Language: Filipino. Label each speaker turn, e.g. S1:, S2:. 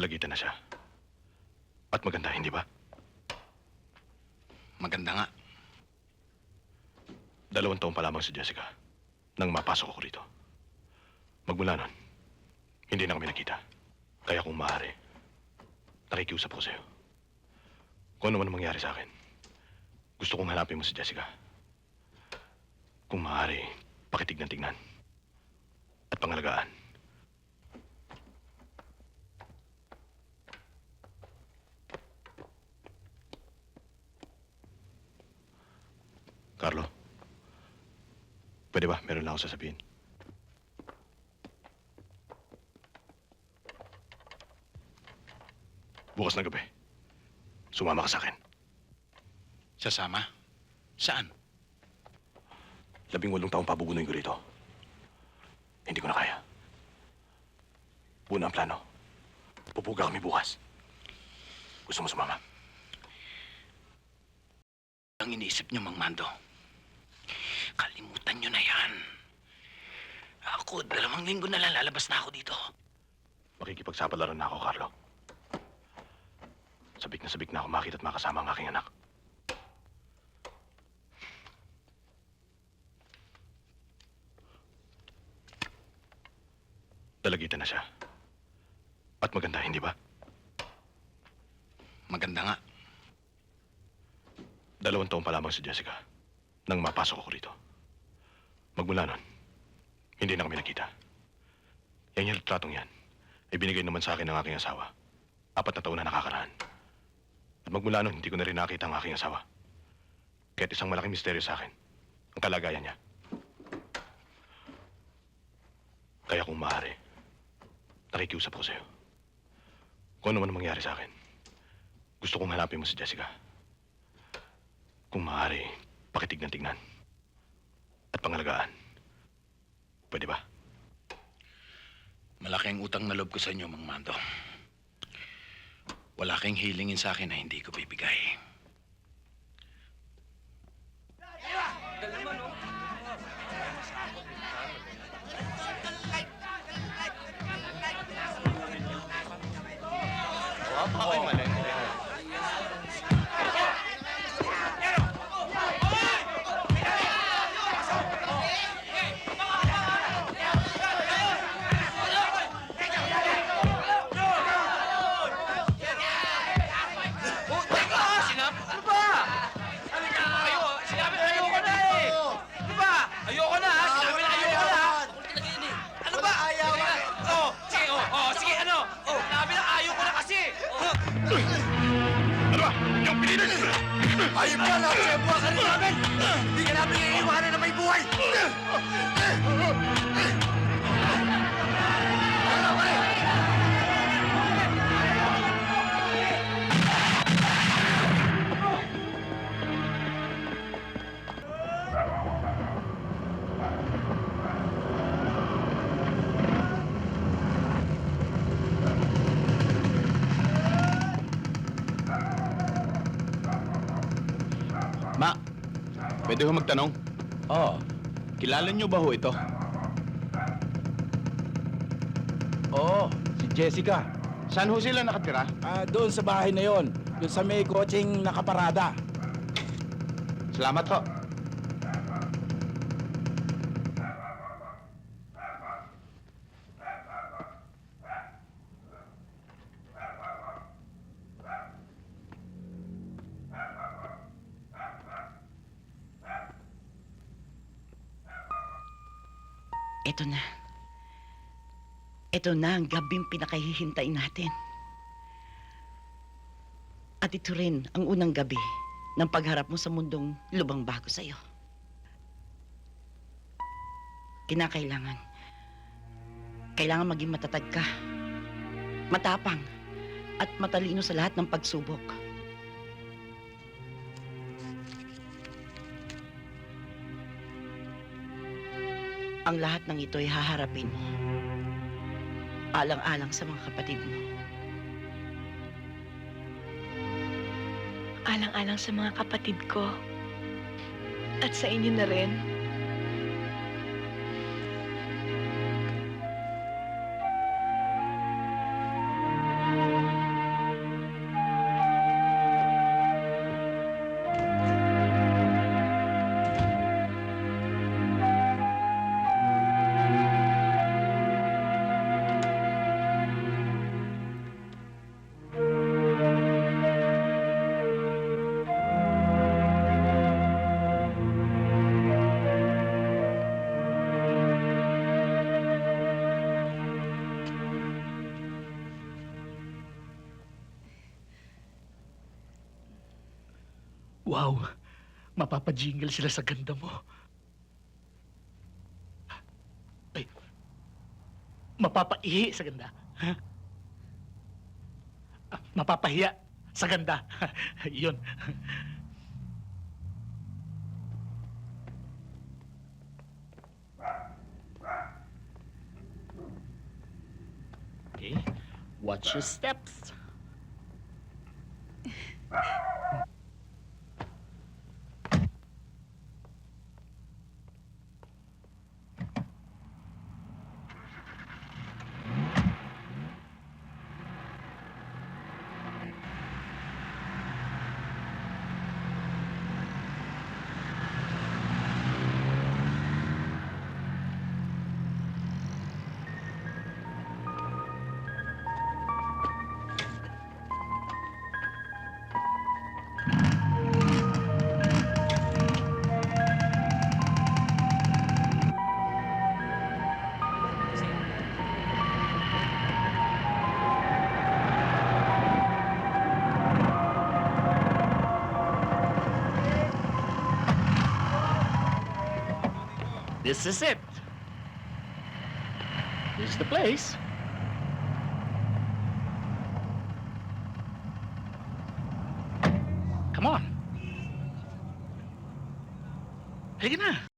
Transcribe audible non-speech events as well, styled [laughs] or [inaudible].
S1: Dalagitan na siya. At maganda, hindi ba?
S2: Maganda nga.
S1: Dalawang taon pa lamang si Jessica nang mapasok ako rito. Magmula nun, hindi na kami nakita. Kaya kung maaari, nakikiusap ko sa'yo. Kung ano man ang mangyari sa akin, gusto kong hanapin mo si Jessica. Kung maaari, pakitignan-tignan. At pangalagaan. Carlo, pwede ba? Meron lang ako sasabihin. Bukas ng gabi, sumama ka sa akin.
S2: Sasama? Saan?
S1: Labing walong taong pabubunuin ko rito. Hindi ko na kaya. Una ang plano. Pupuga kami bukas. Gusto mo sumama?
S2: Ang iniisip niyo, Mang Mando. Kalimutan niyo na yan. Ako, dalawang linggo na lang lalabas na ako dito.
S1: Makikipagsapalaran na ako, Carlo. Sabik na sabik na ako makita at makasama ang aking anak. Dalagitan na siya. At maganda, hindi ba?
S2: Maganda nga.
S1: Dalawang taon pa lamang si Jessica nang mapasok ako rito. Magmula nun, hindi na kami nakita. Yan yung retratong yan. Ibinigay naman sa akin ng aking asawa. Apat na taon na nakakaraan. At magmula nun, hindi ko na rin nakita ang aking asawa. Kahit isang malaking misteryo sa akin, ang kalagayan niya. Kaya kung maaari, nakikiusap ko sa'yo. Kung ano man ang mangyari sa akin, gusto kong hanapin mo si Jessica. Kung maaari, pakitignan-tignan. At pangalagaan. Pwede ba?
S2: Malaking utang na loob ko sa inyo, Mang Mando. Wala kang hilingin sa akin na hindi ko bibigay.
S3: Ano ba?
S1: Yung pinilit!
S3: Ayun pa lang, siya buha ka rin namin. Hindi ka namin iiwanan na may buhay.
S2: Pwede ho magtanong?
S4: Oo.
S2: Kilala niyo ba ho ito?
S4: Oo, si Jessica.
S2: Saan ho sila nakatira?
S4: Ah, doon sa bahay na yon. Doon sa may kotseng nakaparada.
S2: Salamat ho.
S5: Ito na. Ito na ang gabing pinakahihintay natin. At ito rin ang unang gabi ng pagharap mo sa mundong lubang bago sa'yo. Kinakailangan. Kailangan maging matatag ka. Matapang. At matalino sa lahat ng pagsubok. Ang lahat ng ito ay haharapin mo. Alang-alang sa mga kapatid mo.
S6: alang-alang sa mga kapatid ko. At sa inyo na rin.
S7: Wow, mapapajingle sila sa ganda mo. Ay, mapapaihi sa ganda. Ha? Ah, mapapahiya sa ganda. [laughs] Yun. Okay, watch your steps. [laughs] This is it. This is the place. Come on. Halika na.